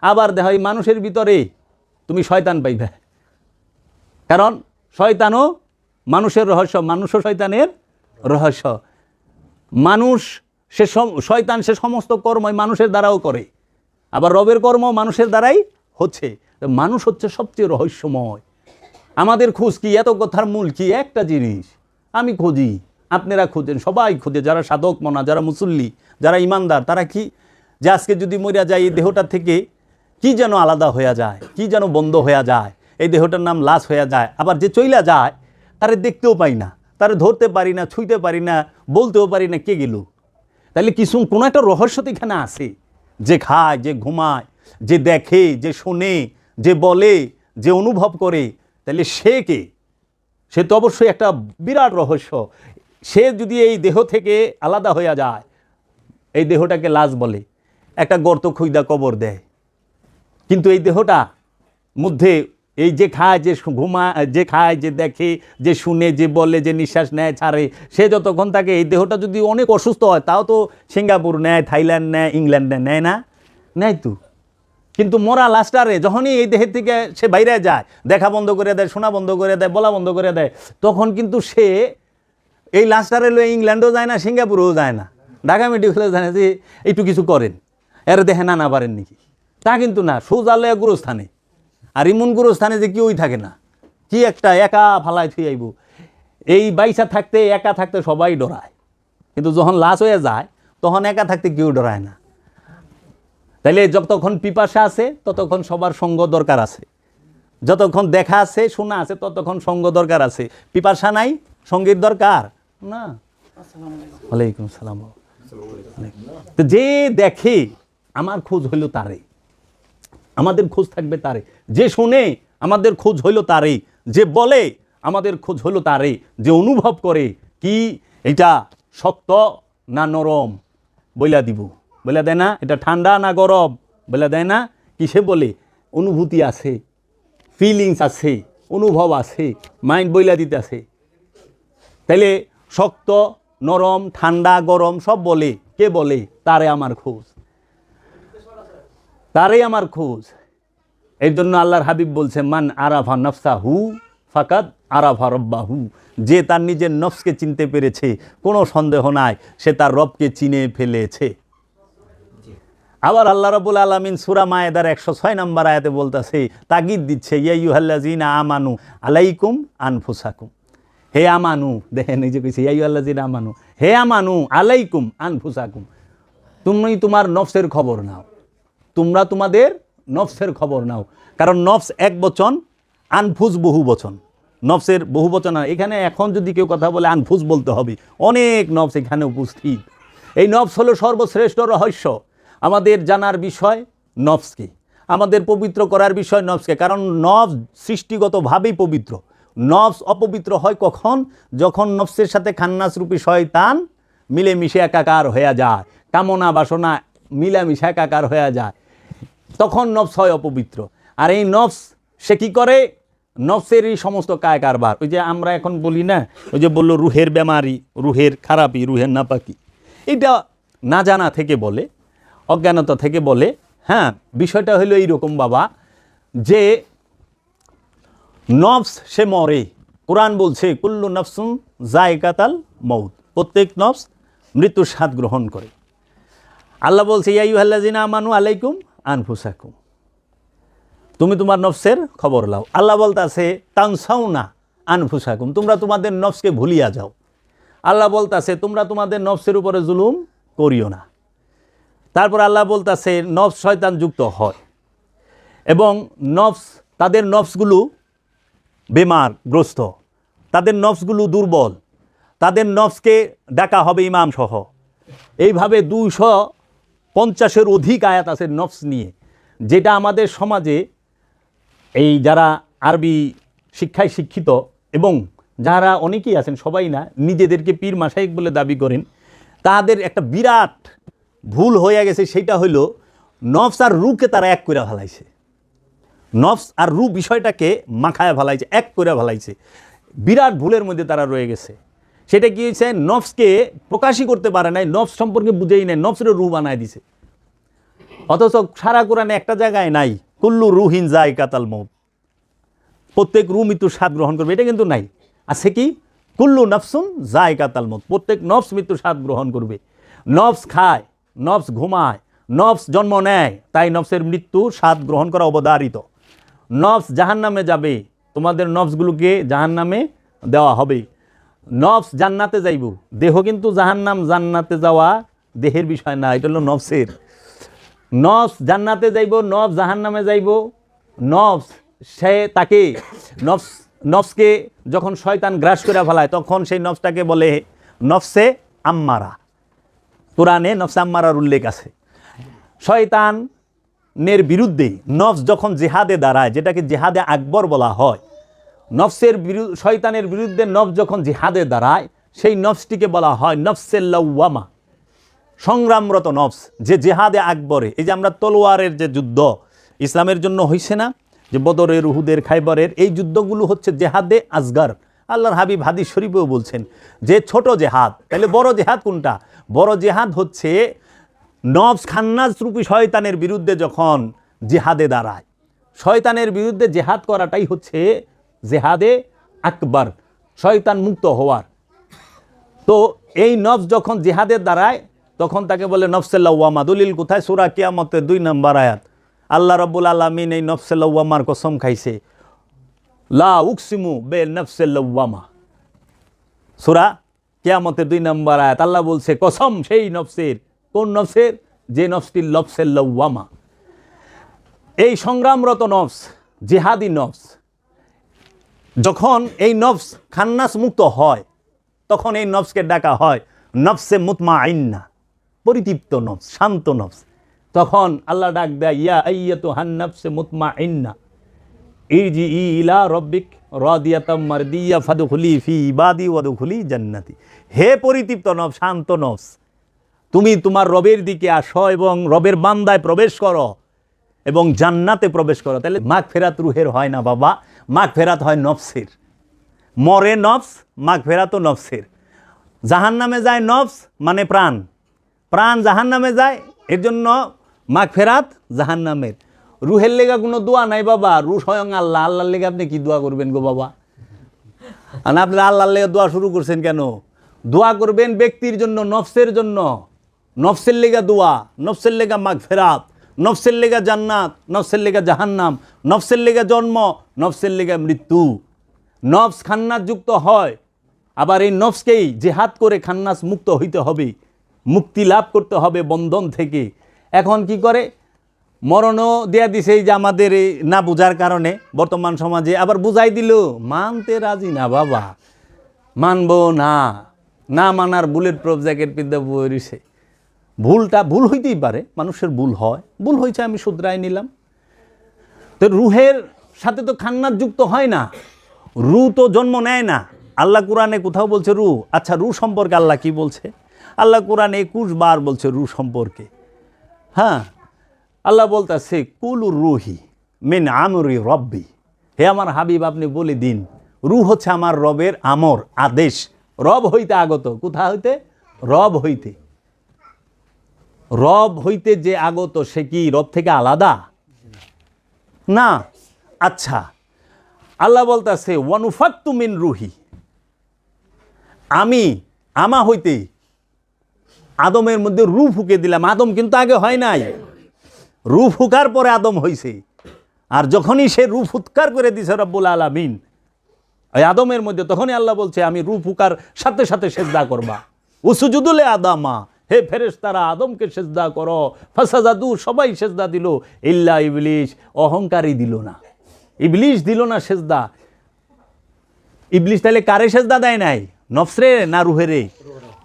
আবার দেখ মানুষের ভিতরে তুমি শয়তান পাইবে। কারণ শয়তানও মানুষের রহস্য, মানুষও শয়তানের রহস্য। মানুষ সে শয়তান সে সমস্ত কর্মই মানুষের দ্বারাও করে। আবার রবের কর্ম মানুষের দ্বারাই হচ্ছে। মানুষ হচ্ছে সবচেয়ে রহস্যময়। আমাদের খোঁজ কি, এত কথার মূল কি, একটা জিনিস। আমি খুঁজি, আপনারা খুঁজেন, সবাই খুঁজে। যারা সাধক মনা, যারা মুসল্লি, যারা ইমানদার, তারা কি, যে আজকে যদি মরিয়া যায়, এই দেহটা থেকে কি যেন আলাদা হয়ে যায়, কি যেন বন্ধ হয়ে যায়, এই দেহটার নাম লাশ হয়ে যায়, আবার যে চইলা যায়, তারে দেখতেও পাই না, তারে ধরতে পারি না, ছুঁইতে পারি না, বলতেও পারি না কে গেল। তাহলে কিছু কোনো একটা রহস্য এখানে আছে, যে খায়, যে ঘুমায়, যে দেখে, যে শোনে, যে বলে, যে অনুভব করে তাহলে সে কে? সে তো অবশ্যই একটা বিরাট রহস্য। সে যদি এই দেহ থেকে আলাদা হয়ে যায়, এই দেহটাকে লাশ বলে, একটা গর্ত খুইদা কবর দেয়। কিন্তু এই দেহটা মধ্যে এই যে খায়, যে ঘুমা, যে খায়, যে দেখে, যে শুনে, যে বলে, যে নিঃশ্বাস নেয়, ছাড়ে, সে যতক্ষণ থাকে এই দেহটা যদি অনেক অসুস্থ হয়, তাও তো সিঙ্গাপুর নেয়, থাইল্যান্ড নেয়, ইংল্যান্ড নেয় নেয় না? নেয় তো। কিন্তু মোরা লাস্টারে যখনই এই দেহের থেকে সে বাইরে যায়, দেখা বন্ধ করে দেয়, শোনা বন্ধ করে দেয়, বলা বন্ধ করে দেয়, তখন কিন্তু সে এই লাস্টারে লয়ে ইংল্যান্ডও যায় না, সিঙ্গাপুরেও যায় না, ঢাকা মেডিকেলে যায় না, যে একটু কিছু করেন। এর দেহে না না পারেন নাকি? তা কিন্তু না সোজা লয়া গুরুস্থানে। আর ইমন গুরুস্থানে যে কেউই থাকে না। কি একটা একা ফালাই থুই আইব। এই বাইসা থাকতে, একা থাকতে সবাই ডরায়। কিন্তু যখন লাশ হয়ে যায়, তখন একা থাকতে কেউ ডরায় না। তাইলে যতক্ষণ পিপাসা আছে, ততক্ষণ সবার সঙ্গ দরকার আছে। যতক্ষণ দেখা আছে, শোনা আছে, ততক্ষণ সঙ্গ দরকার আছে। পিপাসা নাই, সঙ্গীর দরকার? না। ওয়ালাইকুম সালাম। যে দেখে, আমার খোঁজ হইল তারে আমাদের খোঁজ থাকবে তারে যে শোনে আমাদের খোঁজ হইল তারে যে বলে আমাদের খোঁজ হইল তারে যে অনুভব করে কি এটা শক্ত না নরম, বইলা দিব। বলে দেয় না, এটা ঠান্ডা না গরম বলে দেয় না, কিসে বলে? অনুভূতি আছে ফিলিংস আছে, অনুভব আছে মাইন্ড বইলা দিতে আছে। তাইলে শক্ত নরম, ঠান্ডা, গরম সব বলে, কে বলে? তারে আমার খোঁজ। তারই আমার খোঁজ। এই জন্য আল্লাহর হাবিব বলছে, মান আরাফা নফসা হু ফাকাত আরাফা রব্বা হু যে তার নিজের নফসকে চিনতে পেরেছে, কোনো সন্দেহ নাই, সে তার রবকে চিনে ফেলেছে। আবার আল্লাহ রবুল আলমিন সুরা মায়েদার একশো ছয় নম্বর আয়াতে বলতেছে, তাগিদ দিচ্ছে ইয়াইহাল্লাজিনা আমানু আলাইকুম আনফুসাকুম। হে আমানু দেখে দেখেন এই যে কইছে ইয়াইহাল্লাজিনা আমানু, হে আমানু আলাইকুম আনফুসাকুম। তুমি তোমার নফসের খবর নাও। তোমরা তোমাদের নফসের খবর নাও। কারণ নফস এক বচন, আনফুজ বহু বচন। নফসের বহু বচন এখানে এখন যদি কেউ কথা বলে আনফুজ বলতে হবে। অনেক নফস এখানে উপস্থিত। এই নফস হলো সর্বশ্রেষ্ঠ রহস্য। আমাদের জানার বিষয় নফসকে। আমাদের পবিত্র করার বিষয় নফসকে। কারণ নফস সৃষ্টিগতভাবেই পবিত্র। নফস অপবিত্র হয় কখন? যখন নফসের সাথে খান্নাসরূপী শয়তান মিলেমিশে একাকার হয়ে যায়। কামনা বাসনা মিলামিশে একাকার হয়ে যায়। তখন নফস হয় অপবিত্র। আর এই নফস, সে কী করে? নফসের এই সমস্ত কায় কারবার ওই যে আমরা এখন বলি না, ওই যে বলল রুহের বেমারি, রুহের খারাপি, রুহের নাপাকি। এটা না জানা থেকে বলে, অজ্ঞানতা থেকে বলে হ্যাঁ বিষয়টা হলো এইরকম বাবা, যে নফস সে মরে। কোরআন বলছে, কুল্লু নফসুন জায়কাতাল মৌত প্রত্যেক নফস মৃত্যুর স্বাদ গ্রহণ করে। আল্লাহ বলছে ইয়াইহাল্লাজিনা আমানু আলাইকুম আনফুসাকুম। তুমি তোমার নফসের খবর লাও। আল্লাহ বলতাছে তানসাও না আনফুসাকুম। তোমরা তোমাদের নফসকে ভুলিয়া যাও। আল্লাহ বলতাছে, তোমরা তোমাদের নফসের উপরে জুলুম করিও না। তারপর আল্লাহ বলতাছে, নফস শয়তান যুক্ত হয়। এবং নফস, তাদের নফসগুলো বেমার, গ্রস্ত। তাদের নফসগুলো দুর্বল। তাদের নফসকে ডাকা হবে ইমাম সহ এইভাবে দুইশো পঞ্চাশের অধিক আয়াত আছে নফস নিয়ে, যেটা আমাদের সমাজে এই যারা আরবি শিক্ষায় শিক্ষিত এবং যারা অনেকেই আছেন, সবাই না, নিজেদেরকে পীর মাসাইক বলে দাবি করেন, তাদের একটা বিরাট ভুল হয়ে গেছে, সেটা হইল নফস আর রুকে তারা এক করে ফেলাইছে। নফস আর রু বিষয়টাকে মাখায় ফেলাইছে, এক করে ফেলাইছে। বিরাট ভুলের মধ্যে তারা রয়ে গেছে। সেটা কি হয়েছে? নফসকে প্রকাশই করতে পারে নাই, নফস সম্পর্কে বুঝেই নাই নফসের রু বানায় দিছে। অথচ সারা কোরআনে একটা জায়গায় নাই, কুল্লু রুহিন যায় কাতাল মৌত প্রত্যেক রু মৃত্যুর স্বাদ গ্রহণ করবে, এটা কিন্তু নাই। আছে কি? কুল্লু নফসুন যায় কাতাল মত প্রত্যেক নফস মৃত্যুর স্বাদ গ্রহণ করবে। নফস খায়, নফস ঘুমায়, নফস জন্ম নেয়, তাই নফসের মৃত্যু স্বাদ গ্রহণ করা অবধারিত। নফস জাহান নামে যাবে, তোমাদের নফসগুলোকে জাহান নামে দেওয়া হবে। নফস জান্নাতে যাইব। দেহ কিন্তু জাহান্নাম, জান্নাতে যাওয়া দেহের বিষয় না, এটা হলো নফসের। নফস জান্নাতে যাইব, নফস জাহান্নামে যাইব। নফস, সে তাকে, নফস, নফসকে যখন শয়তান গ্রাস করে ফেলায়, তখন সেই নফসটাকে বলে নফসে আম্মারা। কোরআনে নফসে আম্মারার উল্লেখ আছে। শয়তানের বিরুদ্ধে নফস যখন জেহাদে দাঁড়ায়, যেটাকে জেহাদে আকবর বলা হয় নফসের বিরুদ্ধে শয়তানের বিরুদ্ধে নফস যখন জেহাদে দাঁড়ায়, সেই নফসটিকে বলা হয় নফসেল্লাউয়ামা সংগ্রামরত নফস, যে জেহাদে আকবরে। এই যে আমরা তলোয়ারের যে যুদ্ধ, ইসলামের জন্য হয়েছে না? যে বদরের, উহুদের, খাইবরের, এই যুদ্ধগুলো হচ্ছে জেহাদে আজগার আল্লাহর হাবিব হাদিস শরীফেও বলছেন, যে ছোট জেহাদ, তাহলে বড় জেহাদ কোনটা? বড় জেহাদ হচ্ছে নফস খান্নাস রূপী শয়তানের বিরুদ্ধে যখন জেহাদে দাঁড়ায়। শয়তানের বিরুদ্ধে জেহাদ করাটাই হচ্ছে জেহাদে আকবর, শয়তান মুক্ত হওয়ার। তো এই নফস যখন জেহাদের দাঁড়ায়, তখন তাকে বলে নফসেল্লাউমা দলিল কোথায়? সুরা কিয়ামতের দুই নম্বর আয়াত। আল্লাহ রব্বুল আলমিন এই নফসেল্লাউমার কসম খাইছে। লা উকসিমু বে নফসেল্লাউমা সুরা কিয়ামতের দুই নম্বর আয়াত, আল্লাহ বলছে, কসম সেই নফসের। কোন নফসের? যে নফসটি লফসেল্লাউমা এই সংগ্রামরত নফস, জেহাদি নফস যখন এই নফস খান্নাস মুক্ত হয়, তখন এই নফসকে ডাকা হয় নফসে মুতমা আইন্না পরিতৃপ্ত নফস, শান্ত নফস। তখন আল্লাহ ডাক দেয়, ইয়া আইয়া তো হান নফসে মুতমা আইন্না ই ইলা রব্বিক ফি জান্নাতি। হে পরিতৃপ্ত নফস, শান্ত নফস, তুমি তোমার রবের দিকে আসো এবং রবের বান্দায় প্রবেশ করো এবং জান্নাতে প্রবেশ করো। তাহলে মাঘ ফেরাত রুহের হয় না বাবা। মাঘ ফেরাত হয় নফসের। মরে নফস, মাঘ ফেরাতও নফসের। জাহান নামে যায় নফস মানে প্রাণ। প্রাণ জাহান নামে যায় এর জন্য মাঘ ফেরাত জাহান নামের রুহের লেগা কোনো দোয়া নাই বাবা, রু স্বয়ং আল্লাহ। আল্লাহর লেগে আপনি কি দোয়া করবেন গো বাবা? আর আপনি আল্লাহর লেগে দোয়া শুরু করছেন কেন? দোয়া করবেন ব্যক্তির জন্য, নফসের জন্য। নফসের লেগা দোয়া, নফসের লেগা মাঘ ফেরাত। নফসের লেগা জান্নাত, নফসের লেগা জাহান্নাম, নফসের লেগা জন্ম, নফসের লেগা মৃত্যু। নফস খান্নাস যুক্ত হয়, আবার এই নফসকেই জেহাদ করে খান্নাস মুক্ত হইতে হবে, মুক্তি লাভ করতে হবে বন্ধন থেকে। এখন কি করে? মরণও দেয়া দিছে এই যে আমাদের এই না বোঝার কারণে, বর্তমান সমাজে আবার বুঝাই দিল, মানতে রাজি না বাবা, মানবো না। না মানার বুলেট প্রুফ জ্যাকেট পিদ্যা বইছে ভুলটা ভুল হইতেই পারে, মানুষের ভুল হয়। ভুল হয়েছে আমি শুধরাই নিলাম। তো রুহের সাথে তো খান্নাত যুক্ত হয় না। রু তো জন্ম নেয় না। আল্লাহ কোরআনে কোথাও বলছে রু? আচ্ছা রু সম্পর্কে আল্লাহ কি বলছে? আল্লাহ কোরআনে একুশ বার বলছে রু সম্পর্কে। হ্যাঁ আল্লাহ বলতেছে, কুল রুহি মেন আমরি রব্বি। হে আমার হাবিব, আপনি বলে দিন, রু হচ্ছে আমার রবের আমর, আদেশ। রব হইতে আগত। কোথা হইতে? রব হইতে। রব হইতে যে আগত, সে কি রব থেকে আলাদা? না। আচ্ছা আল্লাহ বলতেছে ওয়ানুফাত্তু মিন রুহি। আমি, আমা হইতে আদমের মধ্যে রু ফুকে দিলাম। আদম কিন্তু আগে হয় নাই। রু ফুকার পরে আদম হইছে। আর যখনই সে রু ফুৎকার করে দিছে রব্বুল আলামিন, ওই আদমের মধ্যে তখনই আল্লাহ বলছে, আমি রু ফুকার সাথে সাথে সেজদা করবা। উসুজুদুলে আদামা। হে ফেরেস তারা আদমকে সেজদা করো। ফাসাজাদু, সবাই সেজদা দিল। ইল্লা ইবলিশ, অহংকারই দিল না। ইবলিশ দিল না সেজদা। ইবলিশ তাহলে কারে সেজদা দেয় নাই? নফসরে না রুহেরে?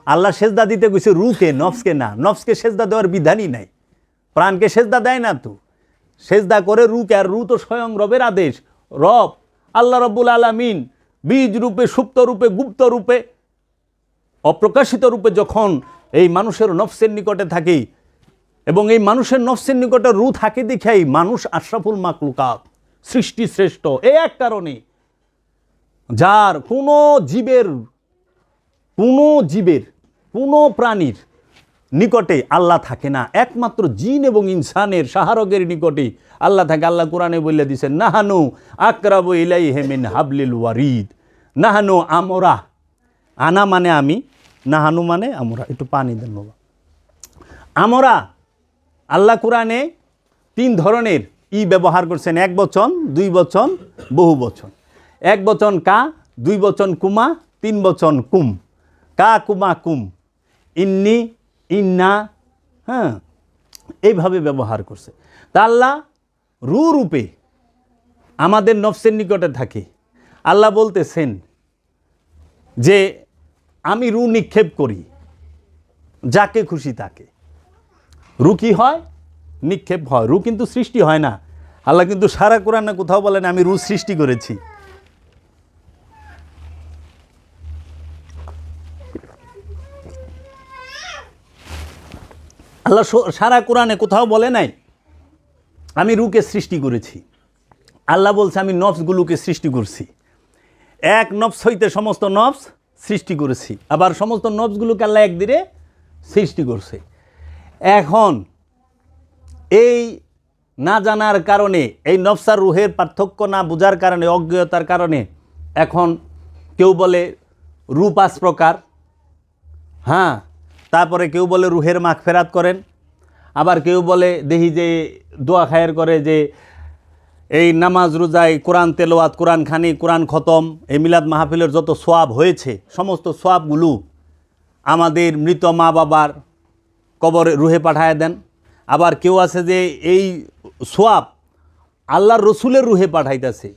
আল্লাহ সেজদা দিতে গেছে রুকে নফসকে না। নফসকে সেজদা দেওয়ার বিধানই নাই। প্রাণকে সেজদা দেয় না তো। সেজদা করে রুকে আর রু তো স্বয়ং রবের আদেশ। রব, আল্লাহ রব্বুল আলামিন বীজ রূপে, সুপ্ত রূপে, গুপ্ত রূপে, অপ্রকাশিত রূপে যখন এই মানুষের নফসের নিকটে থাকে। এবং এই মানুষের নফসের নিকটে রু থাকে দেখেই মানুষ আশরাফুল মাকলুকাত, সৃষ্টি শ্রেষ্ঠ। এই এক কারণে। যার কোনো জীবের কোনো জীবের, কোনো প্রাণীর নিকটে আল্লাহ থাকে না। একমাত্র জিন এবং ইনসানের সাহারকের নিকটে আল্লাহ থাকে। আল্লাহ কোরআনে বলে দিছেন নাহানু আকরাবু ইলাই হেমিন হাবলিল ওয়ারিদ। নাহানু আমরা, আনা মানে আমি নাহানু মানে আমরা একটু পানি দেন বাবা। আমরা আল্লাহ কোরআনে তিন ধরনের ই ব্যবহার করছেন, এক বচন, দুই বচন, বহু বচন। এক বচন কা, দুই বচন কুমা, তিন বচন কুম। কা, কুমা, কুম। ইন্নি, ইন্না হ্যাঁ এইভাবে ব্যবহার করছে। তা আল্লাহ রু রূপে আমাদের নফসের নিকটে থাকে। আল্লাহ বলতেছেন যে আমি রু নিক্ষেপ করি, যাকে খুশি তাকে। রু কি হয়? নিক্ষেপ হয়। রু কিন্তু সৃষ্টি হয় না। আল্লাহ কিন্তু সারা কোরআনে কোথাও বলেন, আমি রু সৃষ্টি করেছি। আল্লাহ সারা কোরআনে কোথাও বলে নাই, আমি রুকে সৃষ্টি করেছি। আল্লাহ বলছে, আমি নফসগুলোকে সৃষ্টি করছি। এক নফস হইতে সমস্ত নফস সৃষ্টি করেছি। আবার সমস্ত নফসগুলোকে আল্লাহ একদিনে সৃষ্টি করছে। এখন এই না জানার কারণে, এই নফসার রুহের পার্থক্য না বোঝার কারণে, অজ্ঞতার কারণে এখন কেউ বলে রূপ পাঁচ প্রকার। হ্যাঁ তারপরে কেউ বলে রুহের মাখ ফেরাত করেন। আবার কেউ বলে দেখি যে দোয়া খায়ের করে যে এই নামাজ রোজায় কোরআন তেলোয়াত কোরআন খানি, কোরআন খতম, এই মিলাদ মাহফিলের যত সোয়াব হয়েছে, সমস্ত সোয়াবগুলো আমাদের মৃত মা বাবার কবরে রুহে পাঠায় দেন। আবার কেউ আছে যে এই সোয়াব আল্লাহর রসুলের রুহে পাঠাইতেছে,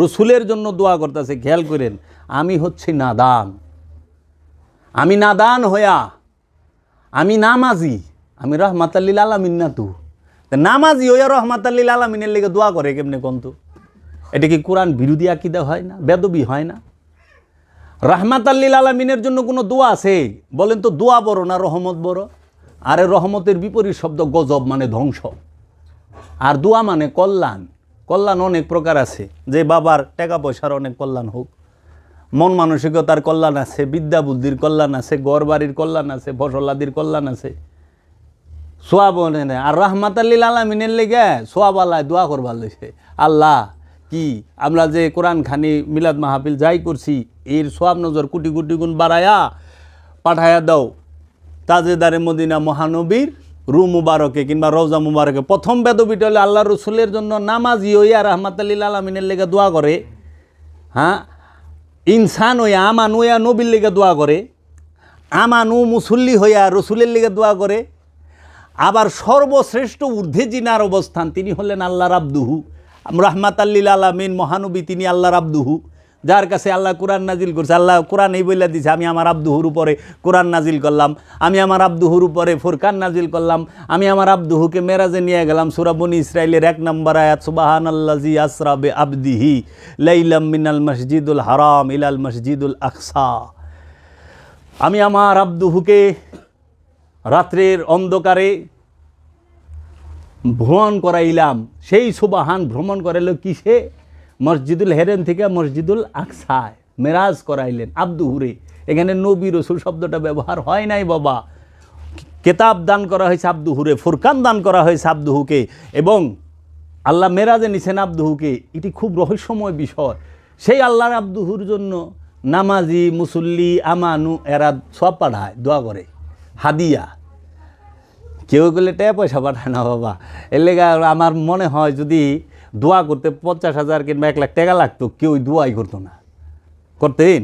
রসুলের জন্য দোয়া করতেছে, খেয়াল করেন, আমি হচ্ছি নাদান। আমি নাদান হইয়া, আমি নামাজি, আমি রহমাতাল্লিল আলামিন না তু রহমাত নামাজি রহমাতাল্লিল আলামিনের লেগে দোয়া করে কেমনে কন্তু? এটা কি কোরআন বিরোধী আকিদা হয় না? বেদবি হয় না? রাহমাত আল্লিল আলমিনের জন্য কোনো দোয়া আছে? বলেন তো দোয়া বড় না রহমত বড়? আরে রহমতের বিপরীত শব্দ গজব মানে ধ্বংস। আর দোয়া মানে কল্যাণ। কল্যাণ অনেক প্রকার আছে। যে বাবার টাকা পয়সার অনেক কল্যাণ হোক। মন মানসিকতার কল্যাণ আছে, বিদ্যা বুদ্ধির কল্যাণ আছে গড় বাড়ির কল্যাণ আছে, ফসলাদির কল্যাণ আছে। সোয়াব আর রহমাত আল্লিল আলমিনের লেগে সোয়াব আল্লাহ দোয়া করবার লইছে আল্লাহ, কি? আমরা যে কোরআন খানি মিলাদ মাহফিল যাই করছি, এর সোয়াব নজর কোটি কোটি গুণ বাড়ায়া পাঠায়া দাও। তাজেদারে মদিনা মহানবীর রু মুবারকে কিংবা রওজা মুবারকে। প্রথম বেদবিটা হলে আল্লাহ রসুলের জন্য নামাজি হইয়া রহমাত আল্লিল আলমিনের লেগে দোয়া করে। হ্যাঁ? ইনসান হইয়া, আমানু হইয়া নবীর লেগে দোয়া করে। আমানু মুসল্লি হইয়া রসুলের লেগে দোয়া করে। আবার সর্বশ্রেষ্ঠ ঊর্ধ্বে জিনার অবস্থান, তিনি হলেন আল্লাহর আব্দুহু রহমাত আল্লিল আলমিন মহানবী, তিনি আল্লাহ আব্দুহু যার কাছে আল্লাহ কোরআন নাজিল করছে, আল্লাহ কোরআন এই বইলা দিছে, আমি আমার আব্দুহুর উপরে কোরআন নাজিল করলাম, আমি আমার আব্দুহুর উপরে ফুরকান নাজিল করলাম, আমি আমার আব্দুহুকে মেরাজে নিয়ে গেলাম সুরাবনি ইসরায়েলের এক নম্বর আয়াত সুবাহান আল্লাজি আসরাবে আবদিহি লাইলাম মিনাল মসজিদুল হারাম ইলাল মসজিদুল আকসা। আমি আমার আব্দুহুকে রাত্রের অন্ধকারে ভ্রমণ করাইলাম। সেই সুবাহান ভ্রমণ করাইল কিসে? মসজিদুল হেরেন থেকে মসজিদুল আকসায় মেরাজ করাইলেন আব্দুহুরে। এখানে নবী রসুল শব্দটা ব্যবহার হয় নাই বাবা। কেতাব দান করা হয়েছে আব্দুহুরে, ফুরকান দান করা হয়েছে আব্দুহুকে এবং আল্লাহ মেরাজে নিছেন আব্দুহুকে। এটি খুব রহস্যময় বিষয়। সেই আল্লাহর আব্দুহুর জন্য নামাজি, মুসল্লি, আমানু এরা সব পাঠায়, দোয়া করে। হাদিয়া। কেউ গেলে টাকা পয়সা পাঠায় না বাবা। এর লেগে আমার মনে হয় যদি দোয়া করতে পঞ্চাশ হাজার কিংবা এক লাখ টাকা লাগতো কেউ দোয়াই করতো না। করতেন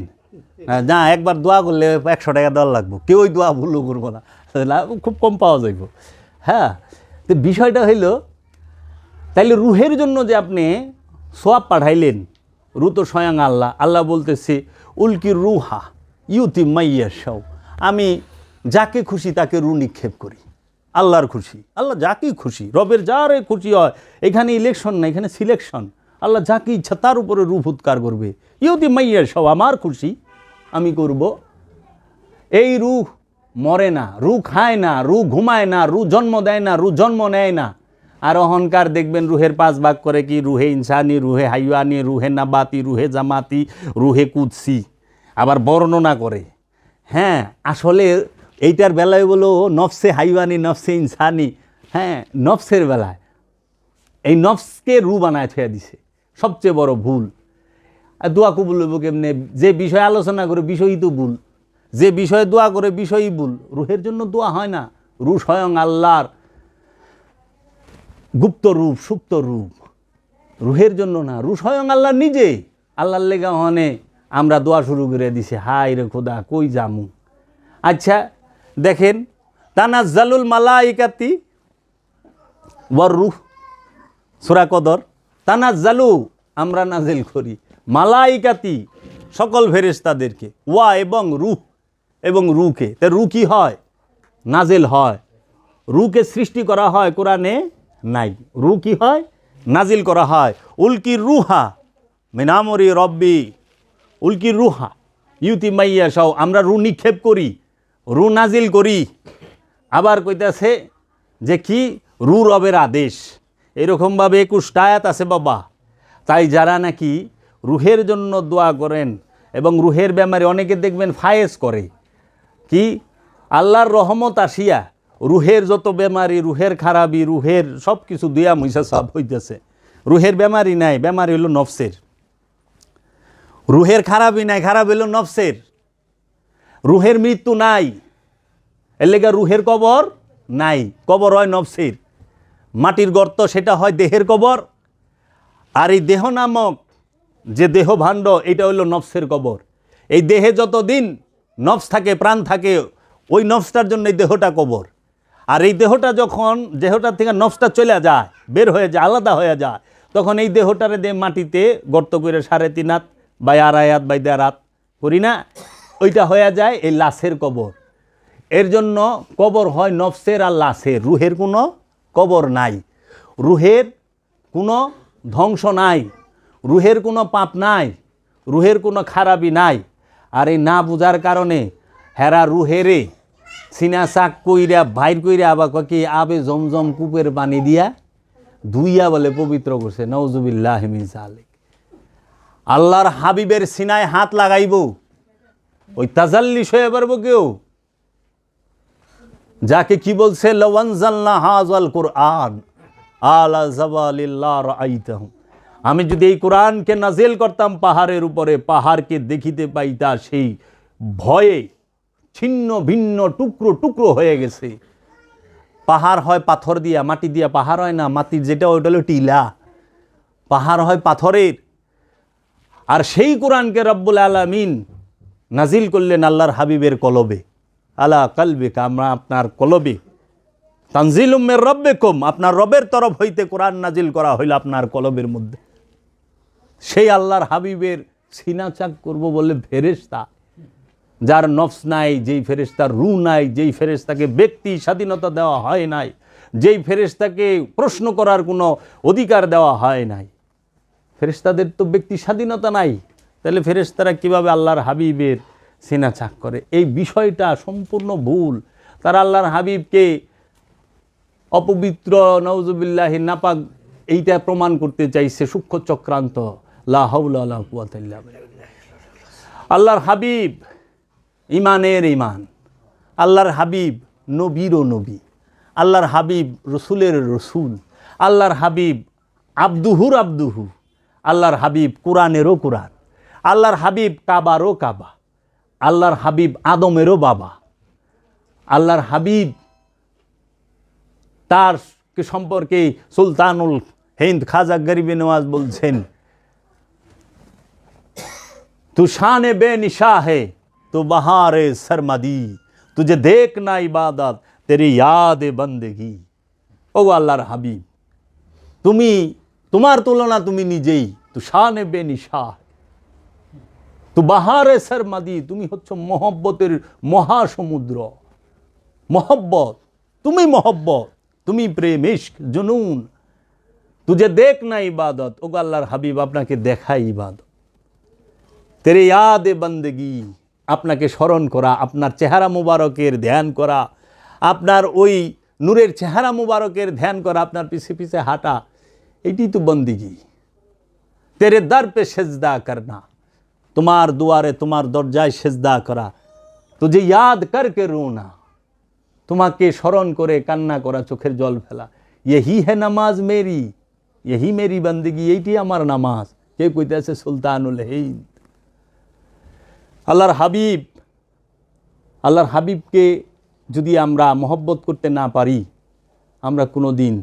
না, একবার দোয়া করলে একশো টাকা দেওয়ার লাগবো। কেউই দোয়া ভুলও করব না। খুব কম পাওয়া যাইব। হ্যাঁ তো বিষয়টা হইল, তাইলে রুহের জন্য যে আপনি সোয়াব পাঠাইলেন, রু তো স্বয়ং আল্লাহ। আল্লাহ বলতেছে, উল্কি রুহা ইউতি মাইয়া সাও আমি যাকে খুশি তাকে রু নিক্ষেপ করি। আল্লাহর খুশি। আল্লাহ যাকেই খুশি, রবের যারে খুশি হয়, এখানে ইলেকশন না, এখানে সিলেকশন আল্লাহ যাকে ইচ্ছা তার উপরে রূপ উৎকার করবে। ইউতি মাইয়া সব, আমার খুশি, আমি করব। এই রুহ মরে না, রু খায় না, রু ঘুমায় না, রু জন্ম দেয় না, রু জন্ম নেয় না। আর অহংকার দেখবেন রুহের পাঁচ ভাগ করে কি, রুহে ইনসানি, রুহে হাইওয়ানি, রুহে নাবাতি, রুহে জামাতি, রুহে কুৎসি আবার বর্ণনা করে। হ্যাঁ আসলে এইটার বেলায় বলো, নফসে হাইওয়ানি, নফসে ইনসানি হ্যাঁ নফসের বেলায়। এই নফসকে রু বানায় ছেড়ে দিছে। সবচেয়ে বড় ভুল। আর দোয়া কবুল কেমনে? যে বিষয়ে আলোচনা করে বিষয়ই তো ভুল। যে বিষয়ে দোয়া করে বিষয়ই ভুল। রুহের জন্য দোয়া হয় না। রু স্বয়ং আল্লাহর গুপ্ত রূপ, সুপ্ত রূপ। রুহের জন্য না, রু স্বয়ং আল্লাহ নিজে। আল্লাহর লেগা হনে আমরা দোয়া শুরু করে দিছি হাই রে খোদা, কই জামু আচ্ছা দেখেন, তানাজ্জালুল মালাইকাতি ওয়ার রুহ, সুরা কদর। তানাজ্জালু, আমরা নাজেল করি। মালাইকাতি, সকল ফেরেশতাদেরকে, ওয়া এবং রুহ, এবং রুকে। তে রু কি হয়? নাজেল হয়। রুকে সৃষ্টি করা হয় কোরআনে নাই। রু কি হয়? নাজিল করা হয়। উল্কি রুহা, মিনামরি রব্বি, উল্কি রুহা, ইউতি মাইয়া সহ আমরা রু নিক্ষেপ করি। রু নাজিল করি। আবার কইতাছে যে কি? রু রবের আদেশ। এরকমভাবে একুশটা আয়াত আছে বাবা। তাই যারা নাকি রুহের জন্য দোয়া করেন এবং রুহের বেমারে অনেকে দেখবেন ফায়েজ করে। কি? আল্লাহর রহমত আসিয়া রুহের যত বেমারি রুহের খারাপি, রুহের সব কিছু দুয়া মহিষা সব হইতেছে। রুহের বেমারি নাই বেমারি হলো নফসের। রুহের খারাপই নাই, খারাপ হলো নফসের। রুহের মৃত্যু নাই। এর লেগে রুহের কবর নাই। কবর হয় নফসের মাটির গর্ত, সেটা হয় দেহের কবর। আর এই দেহ নামক যে দেহ ভাণ্ড এটা হলো নফসের কবর। এই দেহে যতদিন নফস থাকে, প্রাণ থাকে, ওই নফসটার জন্য এই দেহটা কবর। আর এই দেহটা যখন, দেহটার থেকে নফসটা চলে যায়, বের হয়ে যায়, আলাদা হয়ে যায়, তখন এই দেহটারে দে মাটিতে গর্ত করে সাড়ে তিন হাত বা আড়াই হাত বা দেড় হাত, করি না? ওইটা হয়ে যায় এই লাশের কবর। এর জন্য কবর হয় নফসের আর লাশের। রুহের কোনো কবর নাই। রুহের কোনো ধ্বংস নাই। রুহের কোনো পাপ নাই। রুহের কোনো খারাপই নাই। আর এই না বুঝার কারণে হেরা রুহেরে সিনা শাক কইরা, বাইর কইরা আবার কি, আবে জমজম কূপের পানি দিয়া ধুইয়া বলে পবিত্র করছে। নওজুবিল্লাহ আল্লাহর হাবিবের সিনায় হাত লাগাইব। ওই তাজাল্লিশ হয়ে পারব কেউ? যাকে কি বলছে? হাজাল কোরআন, আলা আমি যদি এই কোরআনকে নাজেল করতাম, পাহাড়ের উপরে পাহাড়কে দেখিতে পাইতা সেই ভয়ে ছিন্ন ভিন্ন টুকরো টুকরো হয়ে গেছে। পাহাড় হয় পাথর দিয়া, মাটি দিয়া। পাহাড় হয় না মাটির যেটা ওইটা হলো টিলা। পাহাড় হয় পাথরের। আর সেই কোরআনকে রব্বুল আলামিন নাজিল করলেন আল্লাহর হাবিবের কলবে। আলা কালবে আমরা আপনার কলবে। তানজিল উম্মের রব্বে কম আপনার রবের তরফ হইতে কোরআন নাজিল করা হইল আপনার কলবের মধ্যে। সেই আল্লাহর হাবিবের সিনা করব বলে ফেরেশতা, যার নফস নাই, যেই ফেরেশতার রু নাই, যেই ফেরেশতাকে ব্যক্তি স্বাধীনতা দেওয়া হয় নাই, যেই ফেরেশতাকে প্রশ্ন করার কোনো অধিকার দেওয়া হয় নাই। ফেরেশতাদের তো ব্যক্তি স্বাধীনতা নাই। তাহলে ফেরেশতারা কীভাবে আল্লাহর হাবিবের সিনা চাক করে? এই বিষয়টা সম্পূর্ণ ভুল। তারা আল্লাহর হাবিবকে অপবিত্র নওজুবিল্লাহ নাপাক, এইটা প্রমাণ করতে চাইছে সূক্ষ্ম চক্রান্ত। লাহাউল্লাহ আল্লাহর হাবিব ইমানের ইমান। আল্লাহর হাবিব নবীরও নবী। আল্লাহর হাবিব রসুলের রসুল। আল্লাহর হাবিব আব্দুহুর আব্দুহু। আল্লাহর হাবিব কোরআনেরও কোরআন। আল্লাহর হাবিব কাবারও কাবা, আল্লাহর হাবিব আদমেরও বাবা, আল্লাহর হাবিব তার সম্পর্কে সুলতানুল হিন্দ খাজা গরিবে নওয়াজ বলছেন তুষানে বে নিশা হে তো বাহারে শর্মাদি তুঝে দেখ না ইবাদত, তেরি ইয়াদ বন্দেগি। ও আল্লাহর হাবিব, তুমি, তোমার তুলনা তুমি নিজেই তুষানে বে নিশা তু বাহারে সরমাদি তুমি হচ্ছে মহব্বতের মহাসমুদ্র। মহব্বত, তুমি মহব্বত, তুমি প্রেম ইস্ক জুনুন তুঝে দেখ না ইবাদত ও আল্লাহর হাবিব আপনাকে দেখাই ইবাদত। তেরে ইয়াদে বন্দগি, আপনাকে স্মরণ করা, আপনার চেহারা মুবারকের ধ্যান করা, আপনার ওই নূরের চেহারা মুবারকের ধ্যান করা, আপনার পিছে পিছে হাঁটা, এটি তো বন্দিগি। তেরে দর পে সেজদা করনা তোমার দুয়ারে, তোমার দরজায় সেজদা করা। তুঝে ইয়াদ করকে রোনা? তোমাকে স্মরণ করে কান্না করা, চোখের জল ফেলা। ইহি হে নামাজ মেরি ইহি মেরি বন্দিগি, এইটি আমার নামাজ। কে কইতেছে, সুলতানুল হিন্দ। আল্লাহর হাবিব, আল্লাহর হাবিবকে যদি আমরা মহব্বত করতে না পারি, আমরা কোনো দিন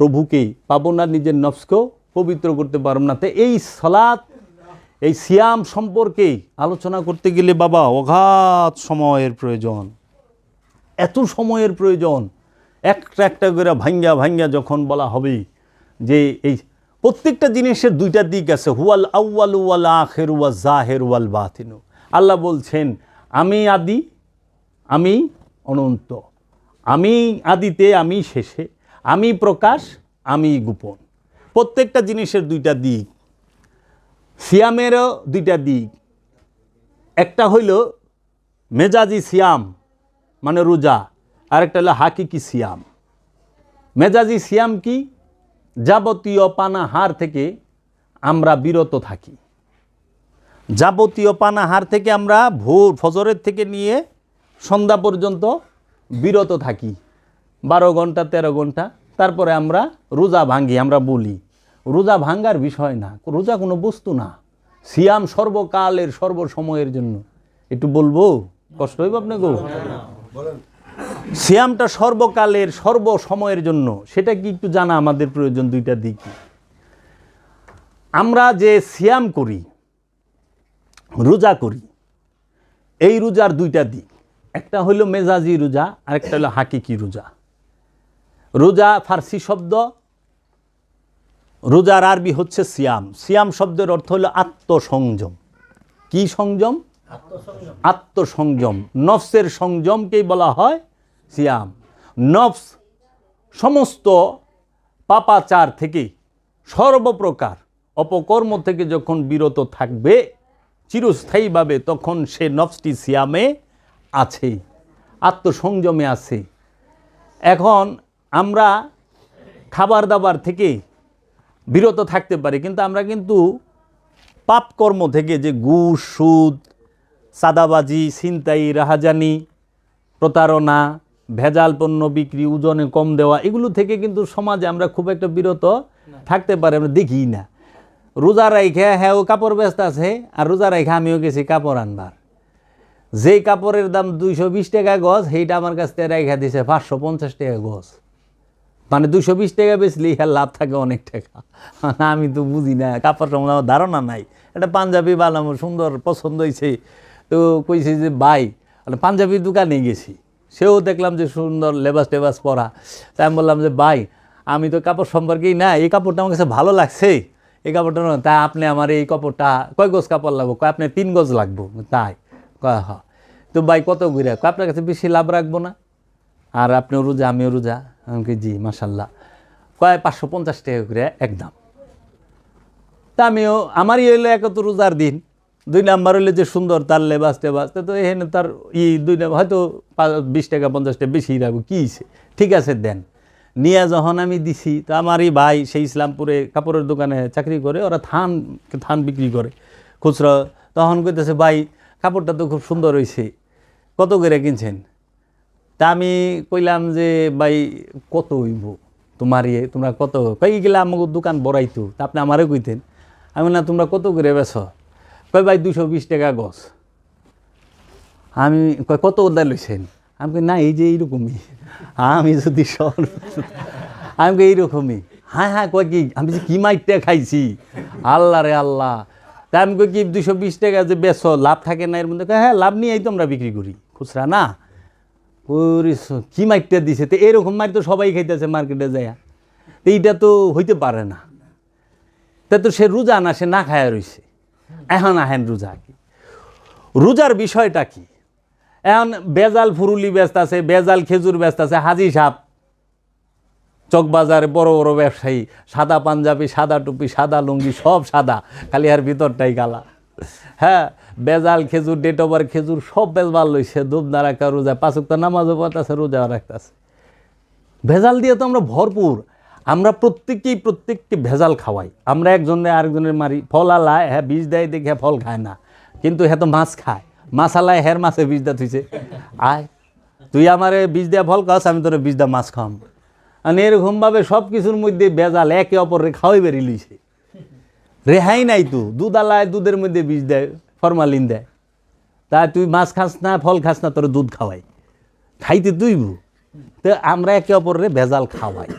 প্রভুকে পাবো না, নিজের নফসকেও পবিত্র করতে পারব না। তো এই সলাৎ এই সিয়াম সম্পর্কে আলোচনা করতে গেলে বাবা, অগাধ সময়ের প্রয়োজন। এত সময়ের প্রয়োজন। একটা একটা করে ভাঙ্গা ভাঙ্গা যখন বলা হবে যে এই প্রত্যেকটা জিনিসের দুইটা দিক আছে। হুয়াল আউয়াল ওয়াল আখের ওয়া জাহের ওয়াল বাতিনু। আল্লাহ বলছেন, আমি আদি, আমি অনন্ত। আমি আদিতে, আমি শেষে। আমি প্রকাশ, আমি গোপন। প্রত্যেকটা জিনিসের দুইটা দিক। সিয়ামেরও দুইটা দিক। একটা হইল মেজাজি সিয়াম মানে রোজা, আরেকটা হলো হাকিকি সিয়াম। মেজাজি সিয়াম কি? যাবতীয় পানাহার থেকে আমরা বিরত থাকি। যাবতীয় পানাহার থেকে আমরা ভোর ফজরের থেকে নিয়ে সন্ধ্যা পর্যন্ত বিরত থাকি। বারো ঘণ্টা, তেরো ঘণ্টা, তারপরে আমরা রোজা ভাঙ্গি, আমরা বলি। রোজা ভাঙ্গার বিষয় না, রোজা কোনো বস্তু না। সিয়াম সর্বকালের সর্বসময়ের জন্য। একটু বলব? কষ্ট হইব আপনি গো সিয়ামটা সর্বকালের সর্বসময়ের জন্য। সেটা কি একটু জানা আমাদের প্রয়োজন দুইটা দিক। আমরা যে সিয়াম করি, রোজা করি, এই রোজার দুইটা দিক। একটা হইল মেজাজি রোজা, আরেকটা হলো হাকিকি রোজা। রোজা ফার্সি শব্দ রোজার আরবি হচ্ছে সিয়াম। সিয়াম শব্দের অর্থ হলো আত্মসংযম। কি সংযম? আত্মসংযম। নফসের সংযমকেই বলা হয় সিয়াম। নফস সমস্ত পাপাচার থেকে সর্বপ্রকার অপকর্ম থেকে যখন বিরত থাকবে, চিরস্থায়ীভাবে তখন সে নফসটি সিয়ামে আছে আত্মসংযমে আছে। এখন আমরা খাবার দাবার থেকে বিরত থাকতে পারি কিন্তু আমরা কিন্তু পাপকর্ম থেকে যে ঘুষ সুদ সাদাবাজি ছিনতাই রাহাজানি প্রতারণা ভেজাল পণ্য বিক্রি ওজনে কম দেওয়া এগুলো থেকে কিন্তু সমাজে আমরা খুব একটা বিরত থাকতে পারি আমরা দেখি না। রোজা রাইখে হ্যাঁ ও কাপড় ব্যস্ত আছে আর রোজা রাইখে আমিও গেছি কাপড় আনবার। যেই কাপড়ের দাম দুইশো বিশ টাকা গজ সেইটা আমার কাছ থেকে রাইখা দিছে পাঁচশো পঞ্চাশ টাকা গজ। মানে দুশো বিশ টাকা বেচলে ইহার লাভ থাকে অনেক টাকা। আমি তো বুঝি না, কাপড় সম্বন্ধে আমার ধারণা নাই। একটা পাঞ্জাবি বানাম সুন্দর, পছন্দ হয়েছে তো কইছে যে, ভাই মানে পাঞ্জাবির দোকানে গেছি। সেও দেখলাম যে সুন্দর লেবাস টেবাস পরা। তাই আমি বললাম যে, ভাই, আমি তো কাপড় সম্পর্কেই না এই কাপড়টা আমার কাছে ভালো লাগছে। এই কাপড়টা তা আপনি আমার এই কাপড়টা কয় গজ কাপড় লাগবো? কয় আপনি তিন গজ লাগবো। তাই, কয়, হ। তো ভাই, কত ঘুরে কয়, আপনার কাছে বেশি লাভ রাখব না। আর আপনিও রোজা, আমিও রোজা। আমাকে জি মাসাল্লাহ কয়, পাঁচশো পঞ্চাশ টাকা করে একদম। তা আমিও, আমারই হইল এক তো রোজার দিন। দুই নাম্বার হইলে যে সুন্দর তার লেবাস তা তো এখানে তার ই দুই নাম্বার, হয়তো বিশ টাকা, পঞ্চাশ টাকা বেশি রাখব কী? ঠিক আছে, দেন। নিয়ে যখন আমি দিছি, তো আমারই ভাই সেই ইসলামপুরে কাপড়ের দোকানে চাকরি করে, ওরা থান থান বিক্রি করে, খুচরা। তখন কইতেছে, ভাই, কাপড়টা তো খুব সুন্দর হয়েছে কত করে কিনছেন? তা আমি কইলাম যে ভাই কত হইব? তোমার ইয়ে তোমরা কত? কই গেলে আমাকে দোকান বড়াইতো তা আপনি আমারে কইতেন। আমি না তোমরা কত করে বেছ কই ভাই দুশো বিশ টাকা গছ। আমি কয় কত উদ্ধার লইছেন? আমি না এই যে এইরকমই। আমি যদি সর আমি এইরকমই। হ্যাঁ হ্যাঁ কয় কি আমি যে কি মাইটটা খাইছি? আল্লাহ রে আল্লাহ। তা আমি কই কি দুশো বিশ টাকা যে বেছ লাভ থাকে না এর মধ্যে? কয়, হ্যাঁ লাভ নিয়েই তো আমরা বিক্রি করি খুচরা না। কি মাইটটা দিছে? তো এরকম মাইট তো সবাই খাইতেছে মার্কেটে যায়। তো এইটা তো হইতে পারে না। তা তো সে রোজা না, সে না খায়া রইছে। এখন আহেন রোজা কি? রোজার বিষয়টা কি? এখন বেজাল ফুরুলি ব্যস্ত আছে, বেজাল খেজুর ব্যস্ত আছে, হাজি সাপ চকবাজারে বড় বড় ব্যবসায়ী, সাদা পাঞ্জাবি, সাদা টুপি, সাদা লুঙ্গি, সব সাদা, খালি আর ভিতরটাই গালা হ্যাঁ বেজাল খেজুর ডেট ওভার খেজুর সব বেজবাল লইছে দুধ না রাখা রোজা পাঁচকটা নামাজও পড়তেছে রোজা রাখতেছে। ভেজাল দিয়ে তো আমরা ভরপুর। আমরা প্রত্যেককেই প্রত্যেককে ভেজাল খাওয়াই। আমরা একজনের আরেকজনের মারি, ফল আলায় হ্যাঁ বীজ দেয় দেখে হ্যাঁ ফল খায় না। কিন্তু হ্যাঁ তো মাছ খায়। মাছ আলায় হ্যার মাছে বীজ দা থুইছে। আয়, তুই আমারে বীজ দেয়া ফল খাস আমি তোর বীজ দা মাছ খাম আর এরকমভাবে সব কিছুর মধ্যে বেজাল একে অপরে খাওয়াই বেরিয়ে লইছে। রেহাই নাই তো। দুধ আলায় দুধের মধ্যে বিষ দেয়, ফরমালিন দেয়। তা তুই মাছ খাস না, ফল খাস না, তোর দুধ খাওয়াই। খাইতে তুই তো আমরা একে অপরের ভেজাল খাওয়াই।